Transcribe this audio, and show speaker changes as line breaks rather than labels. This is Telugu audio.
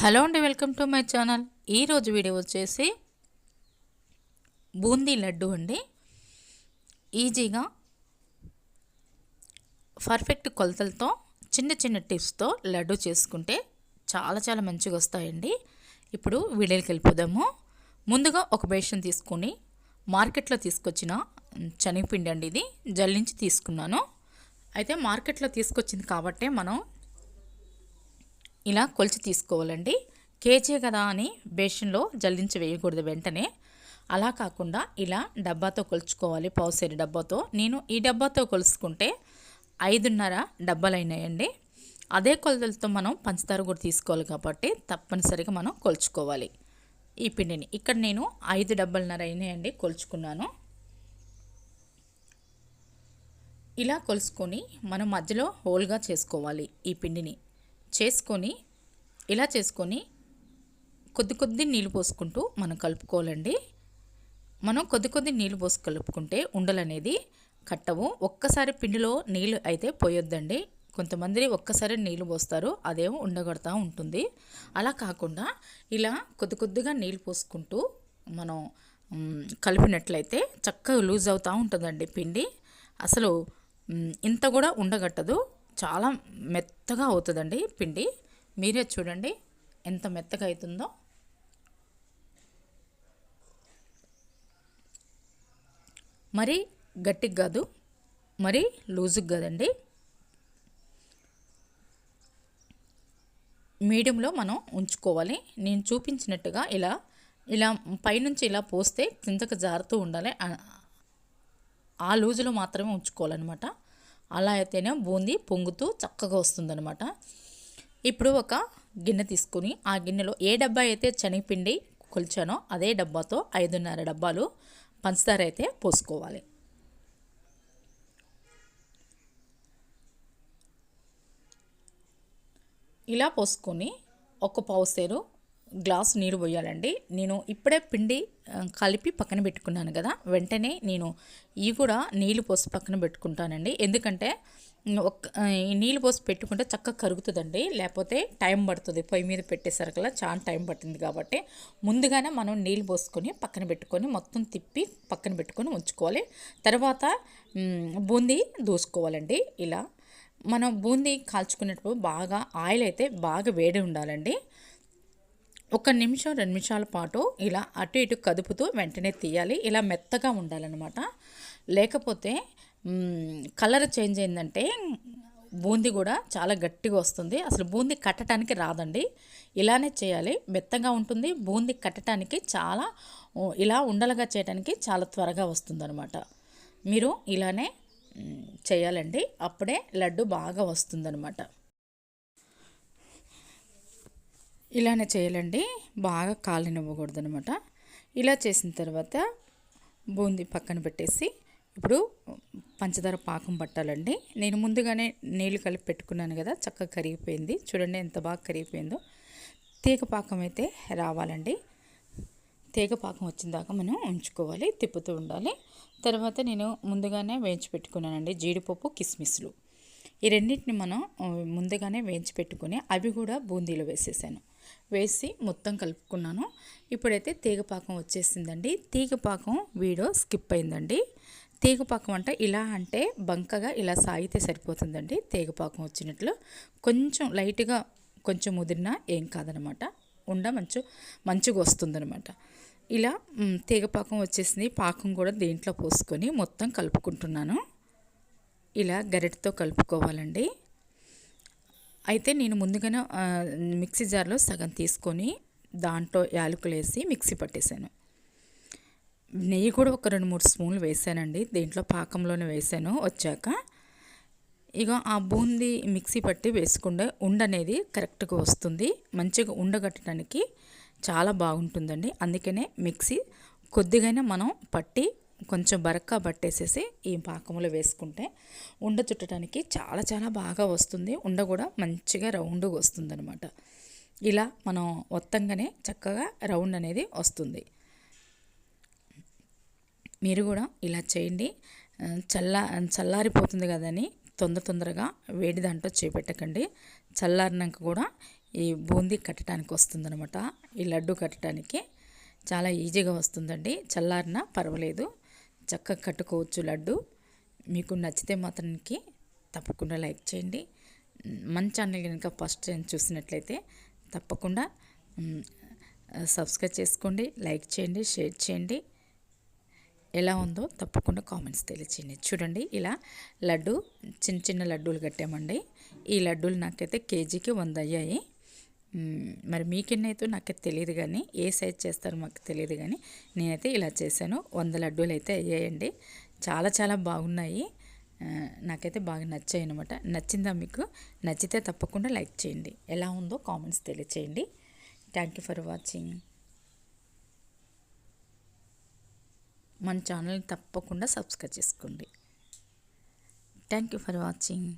హలో అండి వెల్కమ్ టు మై ఛానల్. ఈరోజు వీడియో వచ్చేసి బూందీ లడ్డు అండి. ఈజీగా పర్ఫెక్ట్ కొలతలతో చిన్న చిన్న టిప్స్తో లడ్డు చేసుకుంటే చాలా చాలా మంచిగా వస్తాయండి. ఇప్పుడు వీడియోకి వెళ్ళిపోదాము. ముందుగా ఒక బేషన్ తీసుకొని మార్కెట్లో తీసుకొచ్చిన శనగపిండి అండి ఇది. జల్లించి తీసుకున్నాను. అయితే మార్కెట్లో తీసుకొచ్చింది కాబట్టే మనం ఇలా కొలిచి తీసుకోవాలండి. కేజీ కదా అని బేషన్లో జల్లించి వేయకూడదు వెంటనే. అలా కాకుండా ఇలా డబ్బాతో కొలుచుకోవాలి పావుసేరు డబ్బాతో. నేను ఈ డబ్బాతో కొలుసుకుంటే ఐదున్నర డబ్బాలు అయినాయండి అదే కొలతలతో మనం పంచదార కూడా తీసుకోవాలి కాబట్టి తప్పనిసరిగా మనం కొలుచుకోవాలి. ఈ పిండిని ఇక్కడ నేను ఐదు డబ్బాలన్నర అయినాయండి కొలుచుకున్నాను. ఇలా కొలుసుకొని మనం మధ్యలో హోల్గా చేసుకోవాలి ఈ పిండిని. చేసుకొని ఇలా చేసుకొని కొద్ది కొద్ది నీళ్ళు పోసుకుంటూ మనం కలుపుకోవాలండి. మనం కొద్ది కొద్ది నీళ్ళు పోసి కలుపుకుంటే ఉండలు అనేది కట్టవు. ఒక్కసారి పిండిలో నీళ్ళు అయితే పోయొద్దండి. కొంతమంది ఒక్కసారి నీళ్ళు పోస్తారు అదేమో ఉండగడతా ఉంటుంది. అలా కాకుండా ఇలా కొద్ది కొద్దిగా నీళ్ళు పోసుకుంటూ మనం కలిపినట్లయితే చక్కగా లూజ్ అవుతూ ఉంటుందండి పిండి. అసలు ఇంత కూడా ఉండగట్టదు. చాలా మెత్తగా అవుతుందండి పిండి. మీరే చూడండి ఎంత మెత్తగా అవుతుందో మరి గట్టిగా కాదు మరి లూజుకి కాదండి. మీడియంలో మనం ఉంచుకోవాలి. నేను చూపించినట్టుగా ఇలా ఇలా పైనుంచి ఇలా పోస్తే కిందకు జారుతూ ఉండాలి. ఆ లూజులో మాత్రమే ఉంచుకోవాలన్నమాట. అలా అయితేనే బూందీ పొంగుతూ చక్కగా వస్తుందనమాట ఇప్పుడు ఒక గిన్నె తీసుకుని ఆ గిన్నెలో ఏ డబ్బా అయితే శనగపిండి కొలిచానో అదే డబ్బాతో ఐదున్నర డబ్బాలు పంచదార అయితే పోసుకోవాలి. ఇలా పోసుకొని ఒక పావు సేరు గ్లాస్ నీరు పోయాలండి. నేను ఇప్పుడే పిండి కలిపి పక్కన పెట్టుకున్నాను కదా. వెంటనే నేను ఇవి కూడా నీళ్ళు పోసి పక్కన పెట్టుకుంటానండి. ఎందుకంటే ఒక నీళ్ళు పోసి పెట్టుకుంటే చక్కగా కరుగుతుందండి. లేకపోతే టైం పడుతుంది. పొయ్యి మీద పెట్టేసరికల్లా చాలా టైం పడుతుంది కాబట్టి ముందుగానే మనం నీళ్ళు పోసుకొని పక్కన పెట్టుకొని మొత్తం తిప్పి పక్కన పెట్టుకొని ఉంచుకోవాలి. తర్వాత బూందీ దూసుకోవాలండి. ఇలా మనం బూందీ కాల్చుకునేటప్పుడు బాగా ఆయిల్ అయితే బాగా వేడి ఉండాలండి. ఒక నిమిషం రెండు నిమిషాల పాటు ఇలా అటు ఇటు కదుపుతూ వెంటనే తీయాలి. ఇలా మెత్తగా ఉండాలన్నమాట. లేకపోతే కలర్ చేంజ్ అయిందంటే బూందీ కూడా చాలా గట్టిగా వస్తుంది. అసలు బూందీ కట్టడానికి రాదండి. ఇలానే చేయాలి. మెత్తగా ఉంటుంది. బూందీ కట్టడానికి చాలా ఇలా ఉండలుగా చేయడానికి చాలా త్వరగా వస్తుందన్నమాట. మీరు ఇలానే చేయాలండి. అప్పుడే లడ్డు బాగా వస్తుందన్నమాట. ఇలానే చేయాలండి. బాగా కాలనివ్వకూడదు అనమాట ఇలా చేసిన తర్వాత బూందీ పక్కన పెట్టేసి ఇప్పుడు పంచదార పాకం పట్టాలండి. నేను ముందుగానే నీళ్ళు కలిపి పెట్టుకున్నాను కదా చక్కగా కరిగిపోయింది. చూడండి ఎంత బాగా కరిగిపోయిందో. తీగ పాకం అయితే రావాలండి. తీగ పాకం వచ్చిన దాకా మనం ఉంచుకోవాలి తిప్పుతూ ఉండాలి. తర్వాత నేను ముందుగానే వేయించి పెట్టుకున్నానండి జీడిపప్పు కిస్మిస్లు. ఈ రెండింటిని మనం ముందుగానే వేయించి పెట్టుకుని అవి కూడా బూందీలో వేసేసాను. వేసి మొత్తం కలుపుకున్నాను. ఇప్పుడైతే తీగపాకం వచ్చేసిందండి. తీగపాకం వీడియో స్కిప్ అయిందండి. తీగపాకం అంటే ఇలా అంటే బంకగా ఇలా సాగితే సరిపోతుందండి. తీగపాకం వచ్చినట్లు. కొంచెం లైట్గా కొంచెం ముదిరినా ఏం కాదనమాట. ఉండ మంచు మంచిగా వస్తుందనమాట. ఇలా తీగపాకం వచ్చేసింది. పాకం కూడా దీంట్లో పోసుకొని మొత్తం కలుపుకుంటున్నాను. ఇలా గరిటతో కలుపుకోవాలండి. అయితే నేను ముందుగానే మిక్సీ జార్లో సగం తీసుకొని దాంట్లో యాలకులు వేసి మిక్సీ పట్టేశాను నెయ్యి కూడా ఒక రెండు మూడు స్పూన్లు వేసానండి. దీంట్లో పాకంలోనే వేసాను. వచ్చాక ఇక ఆ బూందీ మిక్సీ పట్టి వేసుకుంటే ఉండనేది కరెక్ట్గా వస్తుంది. మంచిగా ఉండగట్టడానికి చాలా బాగుంటుందండి. అందుకనే మిక్సీ కొద్దిగానే మనం పట్టి కొంచెం బరక్కా పట్టేసేసి ఈ పాకంలో వేసుకుంటే ఉండ చుట్టడానికి చాలా చాలా బాగా వస్తుంది. ఉండ కూడా మంచిగా రౌండ్గా వస్తుంది అనమాట ఇలా మనం మొత్తంగానే చక్కగా రౌండ్ అనేది వస్తుంది. మీరు కూడా ఇలా చేయండి. చల్ల చల్లారిపోతుంది కదని తొందర తొందరగా వేడి దాంట్లో చేపెట్టకండి. చల్లారినాక కూడా ఈ బూందీ కట్టడానికి వస్తుందనమాట ఈ లడ్డు కట్టడానికి చాలా ఈజీగా వస్తుందండి. చల్లారిన పర్వాలేదు. చక్కగా కట్టుకోవచ్చు లడ్డు. మీకు నచ్చితే మాత్రానికి తప్పకుండా లైక్ చేయండి. మన ఛానల్ కనుక ఫస్ట్ టైం చూసినట్లయితే తప్పకుండా సబ్స్క్రైబ్ చేసుకోండి లైక్ చేయండి షేర్ చేయండి. ఎలా ఉందో తప్పకుండా కామెంట్స్ తెలియచేయండి. చూడండి ఇలా లడ్డు చిన్న చిన్న లడ్డూలు కట్టామండి. ఈ లడ్డూలు నాకైతే కేజీకి వంద అయ్యాయి. మరి మీకెన్నైతే నాకైతే తెలియదు కానీ ఏ సైజ్ చేస్తారో మాకు తెలియదు కానీ నేనైతే ఇలా చేశాను. వంద లడ్డూలు అయితే అయ్యాయండి. చాలా చాలా బాగున్నాయి. నాకైతే బాగా నచ్చాయి అనమాట నచ్చిందా మీకు? నచ్చితే తప్పకుండా లైక్ చేయండి. ఎలా ఉందో కామెంట్స్ తెలియచేయండి. థ్యాంక్ యూ ఫర్ వాచింగ్ మన ఛానల్ని తప్పకుండా సబ్స్క్రైబ్ చేసుకోండి. Thank you for watching